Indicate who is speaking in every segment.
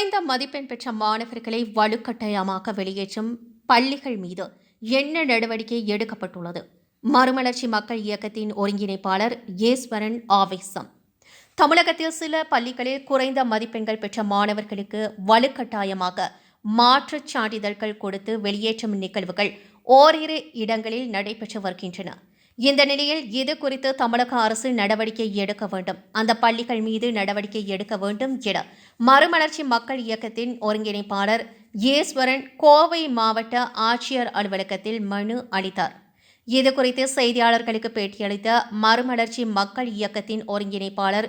Speaker 1: குறைந்த மதிப்பெண் பெற்ற மாணவர்களை வலுக்கட்டாயமாக வெளியேற்றும் பள்ளிகள் மீது என்ன நடவடிக்கை எடுக்கப்பட்டுள்ளது? மறுமலர்ச்சி மக்கள் இயக்கத்தின் ஒருங்கிணைப்பாளர் ஈஸ்வரன் ஆவேசம். தமிழகத்தில் சில பள்ளிகளில் குறைந்த மதிப்பெண்கள் பெற்ற மாணவர்களுக்கு வலுக்கட்டாயமாக மாற்றுச் சான்றிதழ்கள் கொடுத்து வெளியேற்றும் நிகழ்வுகள் ஓரிரு இடங்களில் நடைபெற்று வருகின்றன. இந்த நிலையில் இது குறித்து தமிழக அரசு நடவடிக்கை எடுக்க வேண்டும். அந்த பள்ளிகள் மீது நடவடிக்கை எடுக்க வேண்டும் என மறுமலர்ச்சி மக்கள் இயக்கத்தின் ஒருங்கிணைப்பாளர் ஈஸ்வரன் கோவை மாவட்ட ஆட்சியர் அலுவலகத்தில் மனு அளித்தார். இது குறித்து செய்தியாளர்களுக்கு பேட்டியளித்த மறுமலர்ச்சி மக்கள் இயக்கத்தின் ஒருங்கிணைப்பாளர்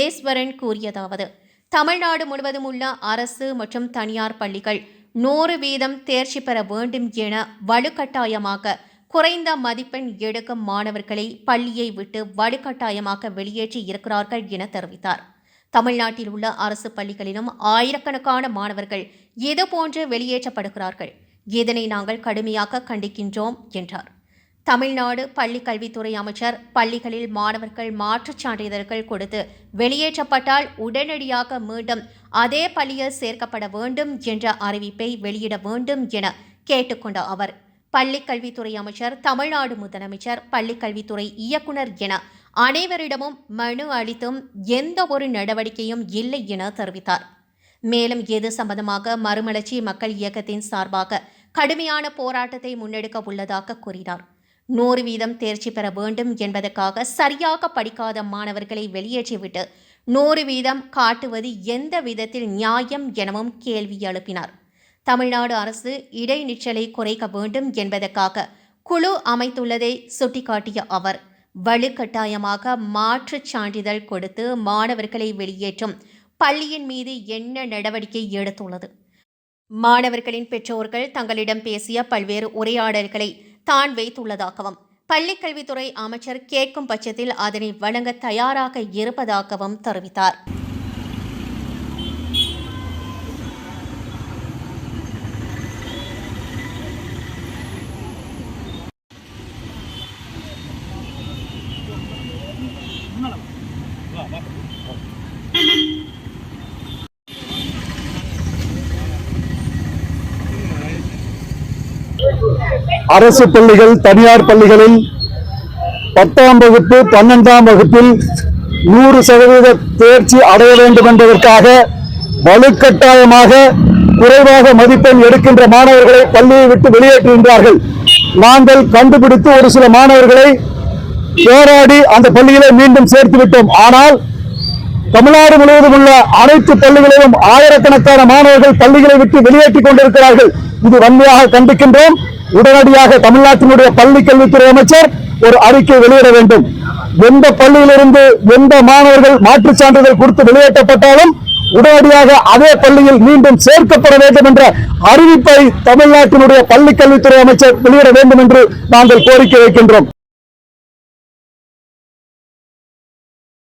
Speaker 1: ஈஸ்வரன் கூறியதாவது தமிழ்நாடு முழுவதும் உள்ள அரசு மற்றும் தனியார் பள்ளிகள் நூறு வீதம் தேர்ச்சி பெற வேண்டும் என வலுக்கட்டாயமாக குறைந்த மதிப்பெண் எடுக்கும் மாணவர்களை பள்ளியை விட்டு வலுக்கட்டாயமாக வெளியேற்றி இருக்கிறார்கள் என தெரிவித்தார். தமிழ்நாட்டில் உள்ள அரசு பள்ளிகளிலும் ஆயிரக்கணக்கான மாணவர்கள் இதுபோன்று வெளியேற்றப்படுகிறார்கள் இதனை நாங்கள் கடுமையாக கண்டிக்கின்றோம் என்றார். தமிழ்நாடு பள்ளி கல்வித்துறை அமைச்சர் பள்ளிகளில் மாணவர்கள் மாற்றுச் சான்றிதழ்கள் கொடுத்து வெளியேற்றப்பட்டால் உடனடியாக மீண்டும் அதே பள்ளியில் சேர்க்கப்பட வேண்டும் என்ற அறிவிப்பை வெளியிட வேண்டும் என கேட்டுக்கொண்ட அவர் பள்ளிக்கல்வித்துறை அமைச்சர் தமிழ்நாடு முதலமைச்சர் பள்ளிக்கல்வித்துறை இயக்குனர் என அனைவரிடமும் மனு அளித்தும் எந்த ஒரு நடவடிக்கையும் இல்லை என தெரிவித்தார். மேலும் இது சம்பந்தமாக மறுமலர்ச்சி மக்கள் இயக்கத்தின் சார்பாக கடுமையான போராட்டத்தை முன்னெடுக்க உள்ளதாக கூறினார். நூறு வீதம் தேர்ச்சி பெற வேண்டும் என்பதற்காக சரியாக படிக்காத மாணவர்களை வெளியேற்றிவிட்டு நூறு வீதம் காட்டுவது எந்த விதத்தில் நியாயம் எனவும் கேள்வி எழுப்பினார். தமிழ்நாடு அரசு இடைநிற்றலை குறைக்க வேண்டும் என்பதற்காக குழு அமைத்துள்ளதை சுட்டிக்காட்டிய அவர் வலுக்கட்டாயமாக மாற்றுச் சான்றிதழ் கொடுத்து மாணவர்களை வெளியேற்றும் பள்ளியின் மீது என்ன நடவடிக்கை எடுத்துள்ளது? மாணவர்களின் பெற்றோர்கள் தங்களிடம் பேசிய பல்வேறு உரையாடல்களை தான் வைத்துள்ளதாகவும் பள்ளிக்கல்வித்துறை அமைச்சர் கேட்கும் பட்சத்தில் அதனை வழங்க தயாராக இருப்பதாகவும் தெரிவித்தார்.
Speaker 2: அரசு பள்ளிகள் தனியார் பள்ளிகளில் பத்தாம் வகுப்பு பன்னெண்டாம் வகுப்பில் நூறு சதவீத தேர்ச்சி அடைய வேண்டும் என்பதற்காக வலுக்கட்டாயமாக குறைவாக மதிப்பெண் எடுக்கின்ற மாணவர்களை பள்ளியை விட்டு வெளியேற்றுகின்றார்கள். நாங்கள் கண்டுபிடித்து ஒரு சில மாணவர்களை போராடி அந்த பள்ளிகளை மீண்டும் சேர்த்து விட்டோம். ஆனால் தமிழ்நாடு முழுவதும் உள்ள அனைத்து பள்ளிகளிலும் ஆயிரக்கணக்கான மாணவர்கள் பள்ளிகளை விட்டு வெளியேற்றிக் கொண்டிருக்கிறார்கள். இது வன்மையாக கண்டிக்கின்றோம். உடனடியாக தமிழ்நாட்டினுடைய பள்ளி கல்வித்துறை அமைச்சர் ஒரு அறிக்கை வெளியிட வேண்டும். எந்த பள்ளியிலிருந்து எந்த மாணவர்கள் மாற்றுச் சான்றிதழ் கொடுத்து வெளியேற்றப்பட்டாலும் உடனடியாக அதே பள்ளியில் மீண்டும் சேர்க்கப்பட வேண்டும் என்ற அறிவிப்பை தமிழ்நாட்டினுடைய பள்ளி கல்வித்துறை அமைச்சர் வெளியிட வேண்டும் என்று நாங்கள் கோரிக்கை வைக்கின்றோம்.